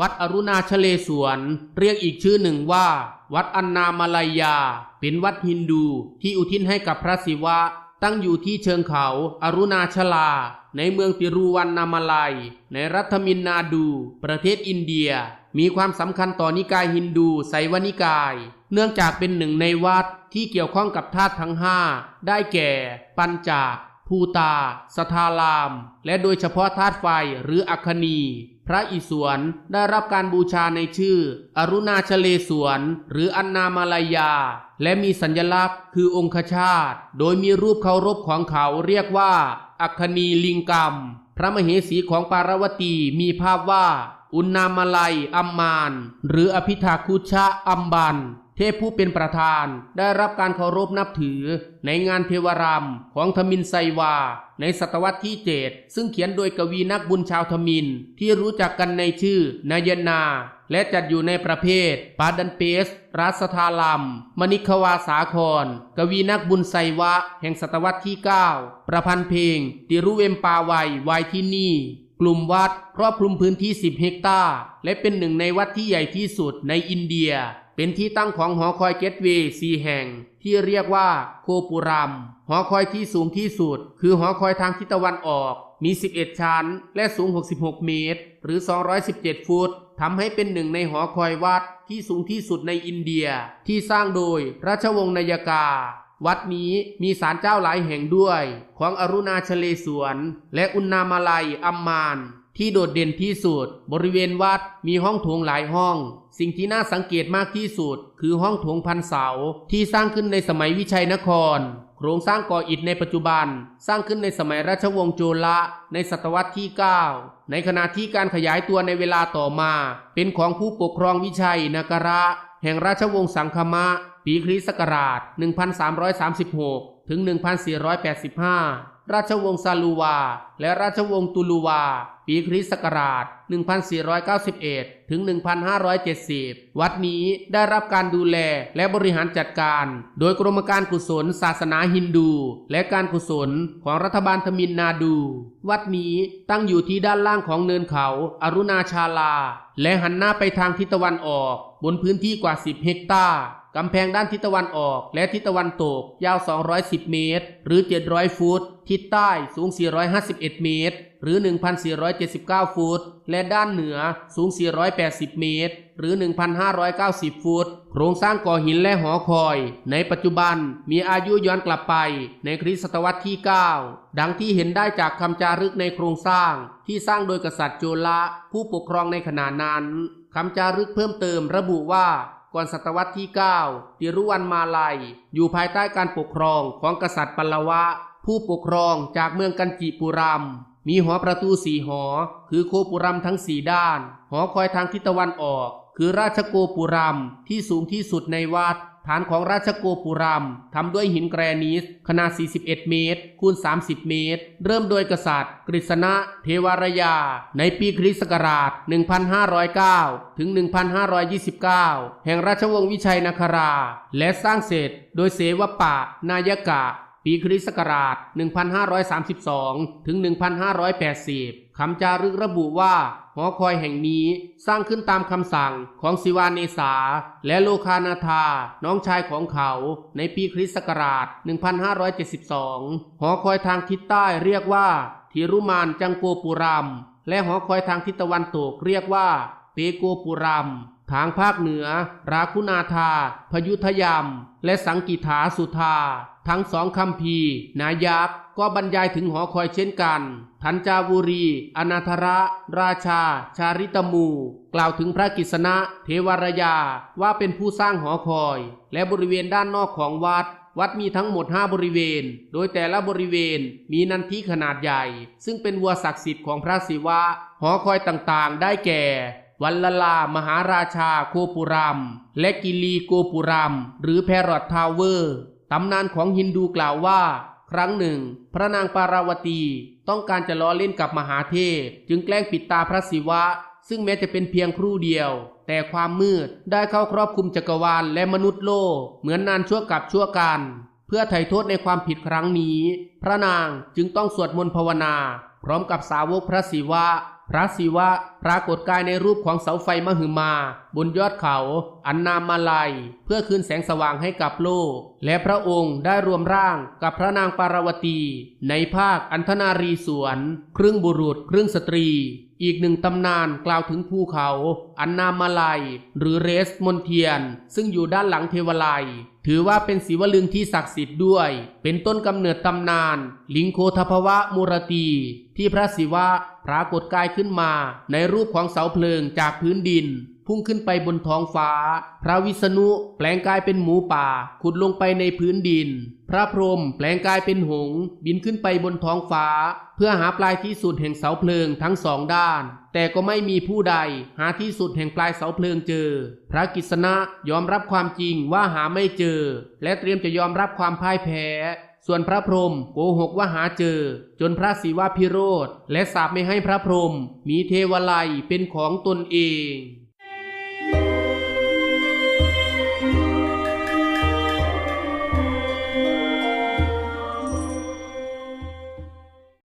วัดอรุณาชเลสวน เรียกอีกชื่อหนึ่งว่า วัดอันนามาลายา เป็นวัดฮินดูที่อุทิศให้กับพระศิวะ ตั้งอยู่ที่เชิงเขาอรุณาชลา ในเมืองติรูวันนามาลาย ในรัฐมินนาดู ประเทศอินเดีย มีความสำคัญต่อนิกายฮินดูไสวนิกาย เนื่องจากเป็นหนึ่งในวัดที่เกี่ยวข้องกับธาตุทั้งห้าได้แก่ ปัญจภูตา สทาราม และโดยเฉพาะธาตุไฟหรืออัคคณี พระอิศวรได้รับการบูชาในชื่อ อรุณาชเลสวน หรืออันนามาลายา และมีสัญลักษณ์คือองคชาต โดยมีรูปเคารพของเขาเรียกว่า อัคคณีลิงกรรม พระมเหสีของปารวตีมีภาพว่า อุณามาลัยอัมมาน หรืออภิธาคุชะอัมบัน เทพผู้เป็นประธานได้รับการเคารพนับถือในงานเทวรามของทมินไซวา ในศตวรรษที่เจ็ดซึ่งเขียนโดยกวีนักบุญชาวทมิน ที่รู้จักกันในชื่อนายนา และจัดอยู่ในประเภท ปาดันเปส รัสธาลัม มณิควาสาคร กวีนักบุญไซวะ แห่งศตวรรษที่ 9 ประพันธ์เพลง ติรุเวมปาไวยไวที่นี่กลุ่มวัดครอบคลุมพื้นที่ 10 เฮกตาร์และเป็นหนึ่งในวัดที่ใหญ่ที่สุดในอินเดีย เป็นที่ตั้งของหอคอยเกตเวย์สีแห่ง ที่เรียกว่าโคปุรัมหอคอยที่สูงที่สุด คือหอคอยทางทิศตะวันออก มี 11 ชั้น และสูง 66 เมตร หรือ 217 ฟุตทำให้เป็นหนึ่งในหอคอยวัดที่สูงที่สุดในอินเดีย ที่สร้างโดยราชวงศ์นายกา วัดนี้มีศาลเจ้าหลายแห่งด้วย ของอรุณาชเลสวน และอุณนามาลัยอัมมาน ที่โดดเด่นที่สุด บริเวณวัดมีห้องโถงหลายห้อง สิ่งที่น่าสังเกตมากที่สุด คือห้องโถงพันเสา ที่สร้างขึ้นในสมัยวิชัยนคร โครงสร้างก่ออิฐในปัจจุบัน สร้างขึ้นในสมัยราชวงศ์โจละ ในศตวรรษที่ 9 ในขณะที่การขยายตัวในเวลาต่อมา เป็นของผู้ปกครองวิชัยนกระแห่งราชวงศ์สังคมะ ปีคริสต์ศักราช 1336 ถึง 1485 ราชวงศ์ซาลูวา และราชวงศ์ตุลูวา ปีคริสต์ศักราช 1491 ถึง 1570 วัดนี้ได้รับการดูแลและบริหารจัดการ โดยกรมการกุศลศาสนาฮินดู และการกุศลของรัฐบาลทมินนาดู วัดนี้ตั้งอยู่ที่ด้านล่างของเนินเขาอารุณาชาลา และหันหน้าไปทางทิศตะวันออก บนพื้นที่กว่า 10 เฮกตาร์ กำแพงด้านทิศตะวันออกและทิศตะวันตก ยาว 210 เมตร หรือ 700 ฟุต ทิศใต้สูง 451 เมตร หรือ 1,479 ฟุต และด้านเหนือสูง 480 เมตร หรือ 1,590 ฟุต โครงสร้างก่อหินและหอคอย ในปัจจุบันมีอายุย้อนกลับไปในคริสตศตวรรษที่ 9 ดังที่เห็นได้จากคำจารึกในโครงสร้างที่สร้างโดยกษัตริย์โจละผู้ปกครองในขณะนั้นคำจารึกเพิ่มเติมระบุว่า ก่อนศตวรรษที่ 9 ติรุวันมาลัย อยู่ภายใต้การปกครองของกษัตริย์ปัลวะ ผู้ปกครองจากเมืองกันจิปุรัม มีหอประตูสี่หอ คือโคปุรัมทั้งสี่ด้าน หอคอยทางทิศตะวันออก คือราชโกปุรัมที่สูงที่สุดในวัด ฐานของราชโกปุรัมทำด้วยหินแกรนิสขนาด 41 เมตร คูณ 30 เมตร เริ่มโดยกษัตริย์ กฤษณะ เทวารยา ในปีคริสต์ศักราช 1509 ถึง 1529 แห่งราชวงศ์วิชัยนครา และสร้างเสร็จโดยเสวปะ นายกะ ปีคริสต์ศักราช 1532 ถึง 1580 คำจารึกระบุว่า หอคอยแห่งนี้สร้างขึ้นตามคำสั่งของศิวาเนสา และโลคานาธา น้องชายของเขา ในปีคริสต์ศักราช 1572 หอคอยทางทิศใต้เรียกว่าทิรุมานจังโกปุรัม และหอคอยทางทิศตะวันตกเรียกว่าเปโกปุรัมทางภาคเหนือ ราคุณาธา พยุทยาม และสังกิถาสุธา ทั้งสองคำพีนายักก็บรรยายถึงหอคอยเช่นกัน ทันจาวุรี อนาธระ ราชา ชาริตมู กล่าวถึงพระกิษณะ เทวรยาว่าเป็นผู้สร้างหอคอย และบริเวณด้านนอกของวัด วัดมีทั้งหมด 5 บริเวณ โดยแต่ละบริเวณมีนันทิขนาดใหญ่ ซึ่งเป็นวัวศักดิ์สิทธิ์ของพระศิวะ หอคอยต่างๆ ได้แก่วัลลลามหาราชาโคปุรัม และกิลีโกปุรัม หรือแพรอตทาวเวอร์ ตำนานของฮินดูกล่าวว่า ครั้งหนึ่ง พระนางปาราวตีต้องการจะล้อเล่นกับมหาเทพ จึงแกล้งปิดตาพระศิวะ ซึ่งแม้จะเป็นเพียงครู่เดียว แต่ความมืดได้เข้าครอบคลุมจักรวาลและมนุษย์โลก เหมือนนานชั่วกับชั่วกันเพื่อไถ่โทษในความผิดครั้งนี้ พระนางจึงต้องสวดมนต์ภาวนา พร้อมกับสาวกพระศิวะ พระศิวะปรากฏกายในรูปของเสาไฟมหึมา บนยอดเขา อันนามมาลัย เพื่อคืนแสงสว่างให้กับโลก และพระองค์ได้รวมร่างกับพระนางปารวตี ในภาคอันธนารีสวน ครึ่งบุรุษ ครึ่งสตรี อีกหนึ่งตำนานกล่าวถึงภูเขา อันนามาลัย หรือเรสมนเทียน ซึ่งอยู่ด้านหลังเทวไลย ถือว่าเป็นศิวลึงที่ศักดิ์สิทธิ์ด้วย เป็นต้นกำเนิดตำนาน ลิงโคทพวะมูรตี ที่พระศิวะปรากฏกายขึ้นมา ในรูปของเสาเพลิงจากพื้นดิน พุ่งขึ้นไปบนท้องฟ้า พระวิษณุแปลงกายเป็นหมูป่า ขุดลงไปในพื้นดิน พระพรหมแปลงกายเป็นหงส์บินขึ้นไปบนท้องฟ้า เพื่อหาปลายที่สุดแห่งเสาเพลิงทั้งสองด้าน แต่ก็ไม่มีผู้ใดหาที่สุดแห่งปลายเสาเพลิงเจอ พระกิษณะยอมรับความจริงว่าหาไม่เจอ และเตรียมจะยอมรับความพ่ายแพ้ ส่วนพระพรหมโกหกว่าหาเจอ จนพระศิวะพิโรธและสาบไม่ให้พระพรหมมีเทวไลยเป็นของตนเอง